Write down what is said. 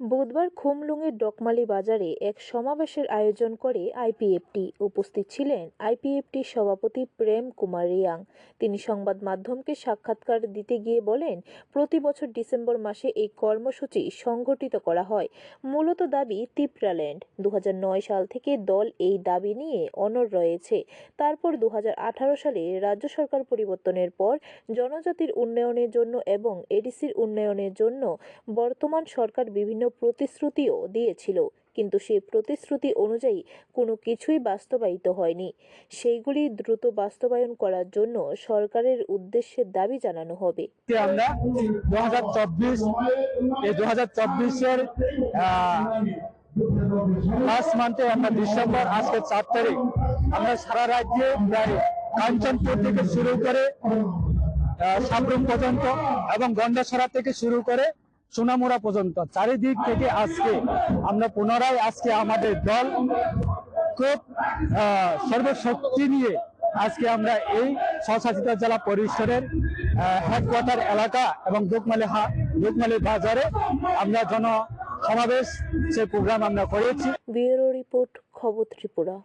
বুধবার খুমলুঙের ডকমালি বাজারে এক সমাবেশের আয়োজন করে আইপিএফটি উপস্থিত ছিলেন আইপিএফটির সভাপতি প্রেম কুমার রিয়াং। তিনি সংবাদ মাধ্যমকে সাক্ষাৎকার দিতে গিয়ে বলেন, প্রতি বছর ডিসেম্বর মাসে এই কর্মসূচি সংগঠিত করা হয়। মূলত দাবি তিপ্রাল্যান্ড দু হাজার নয় সাল থেকে দল এই দাবি নিয়ে অনর রয়েছে। তারপর দু হাজার আঠারো সালে রাজ্য সরকার পরিবর্তনের পর জনজাতির উন্নয়নের জন্য এবং এডিসির উন্নয়নের জন্য বর্তমান সরকার বিভিন্ন প্রতিশ্রুতিও দিয়েছিল, কিন্তু সেই প্রতিশ্রুতি অনুযায়ী কোনো কিছুই বাস্তবায়িত হয়নি। সেইগুলি দ্রুত বাস্তবায়ন করার জন্য সরকারের উদ্দেশ্যে দাবি জানানো হবে। আমরা দু হাজার চব্বিশ হাজার আমরা ডিসেম্বর আজকে চার তারিখ, আমরা সারা রাজ্যে প্রায় কাঞ্চনপুর থেকে শুরু করে সাবরুম পর্যন্ত এবং গন্ডাছড়া থেকে শুরু করে সোনামুড়া পর্যন্ত। চারিদিক থেকে আজকে আমরা পুনরায় আজকে আমাদের দল খুব সর্বশক্তি নিয়ে আজকে আমরা এই স্বশাসিত জেলা পরিষদের হেডকোয়ার্টার এলাকা এবং দুকমালি হা- দুকমালি বাজারে আমরা জন সমাবেশ সে প্রোগ্রাম আমরা করেছি। ব্যুরো রিপোর্ট, খবর ত্রিপুরা।